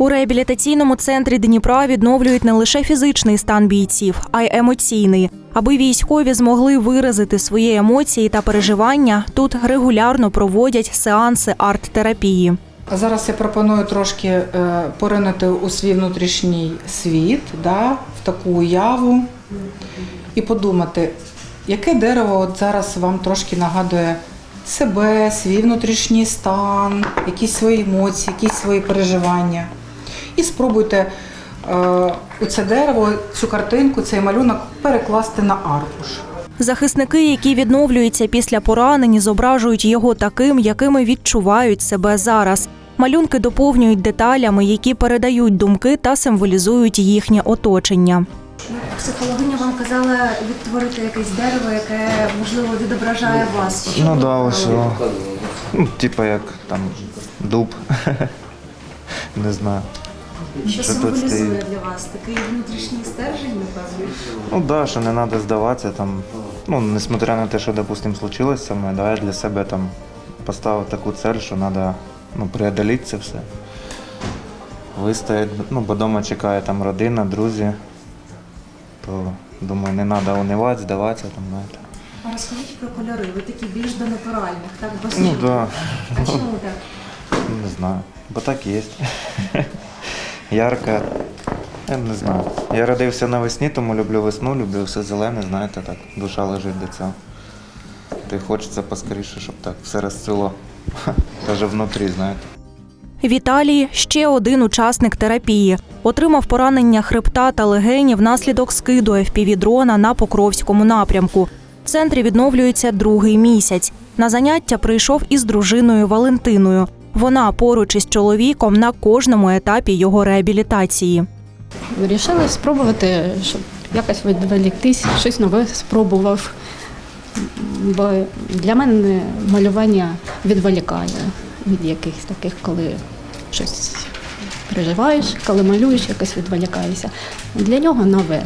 У реабілітаційному центрі Дніпра відновлюють не лише фізичний стан бійців, а й емоційний. Аби військові змогли виразити свої емоції та переживання, тут регулярно проводять сеанси арт-терапії. Зараз я пропоную трошки е, поринути у свій внутрішній світ, да, в таку уяву і подумати, яке дерево от зараз вам трошки нагадує себе, свій внутрішній стан, якісь свої емоції, якісь свої переживання. І спробуйте е, у це дерево, цю картинку, цей малюнок перекласти на аркуш. Захисники, які відновлюються після поранень, зображують його таким, якими відчувають себе зараз. Малюнки доповнюють деталями, які передають думки та символізують їхнє оточення. Психологиня вам казала відтворити якесь дерево, яке можливо відображає вас. Що Ну да, ось. о. Ну, типа як там дуб. Не знаю. Що що символізує для вас? Такий внутрішній стержень, напевно. Ну да, що не треба здаватися там. Ну, несмотря на те, що, допустим, случилось мною, да, я для себе там поставив таку цель, що треба ну, преодоліти це все. Вистояти, ну, бо вдома чекає там родина, друзі. То думаю, не треба унивати, здаватися там, знаєте. А розкажіть про кольори. Ви такі більш до натуральних, так без Ну да, А чому так? не знаю. Бо так є. Ярко. Я не знаю. Я родився навесні, тому люблю весну, люблю все зелене, знаєте, так. Душа лежить до цього. Й хочеться поскоріше, щоб так все розцвіло. Даже внутрі, знаєте. Віталій ще один учасник терапії. Отримав поранення хребта та легенів внаслідок скиду FPV-дрона на Покровському напрямку. В центрі відновлюється другий місяць. На заняття прийшов із дружиною Валентиною. Вона поруч із чоловіком на кожному етапі його реабілітації. Вирішили спробувати, щоб якось відволіктись, щось нове спробував. Бо для мене малювання відволікає від якихось таких, коли щось переживаєш, коли малюєш, якось відволікаєшся. Для нього нове.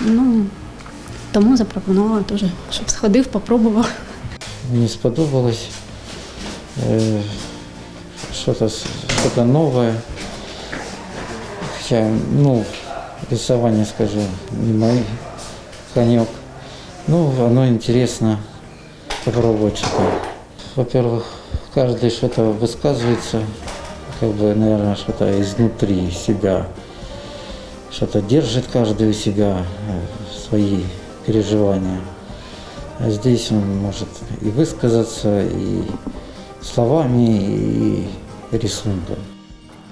Ну, тому запропонувала теж, щоб сходив, попробував. Мені сподобалось е, что-то, что-то новое. Хотя, ну, рисование, скажу, не мой конек. Ну, оно интересно попробовать что-то. Во-первых, каждый что-то высказывается, как бы, наверное, что-то изнутри себя. Что-то держит каждый у себя, э, свои переживания. А здесь он может и высказаться, и словами, и рисунком.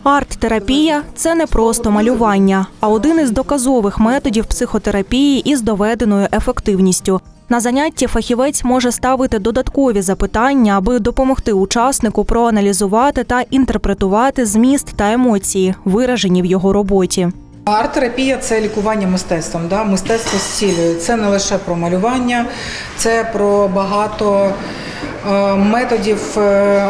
Арт-терапія це не просто малювання, а один із доказових методів психотерапії із доведеною ефективністю. На занятті фахівець може ставити додаткові запитання, аби допомогти учаснику проаналізувати та інтерпретувати зміст та емоції, виражені в його роботі. Арт-терапія це лікування мистецтвом. Да? Мистецтво зцілює. Це не лише про малювання, це про багато методів е,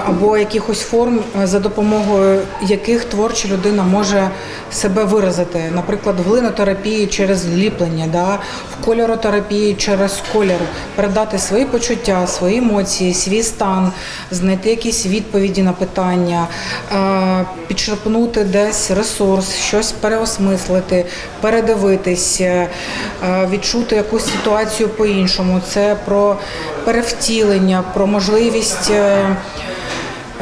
або якихось форм, е, за допомогою яких творча людина може себе виразити. Наприклад, в глинотерапії через ліплення, да? в кольоротерапії через колір, передати свої почуття, свої емоції, свій стан, знайти якісь відповіді на питання, е, підчерпнути десь ресурс, щось переосмислити, передивитись, е, відчути якусь ситуацію по-іншому. Це про перевтілення, про можливість е,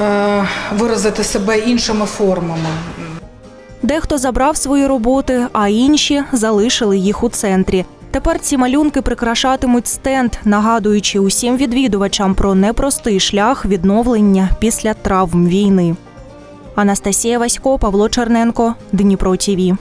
е, виразити себе іншими формами. Дехто забрав свої роботи, а інші залишили їх у центрі. Тепер ці малюнки прикрашатимуть стенд, нагадуючи усім відвідувачам про непростий шлях відновлення після травм війни. Анастасія Васько, Павло Черненко, Дніпро ТІВІ.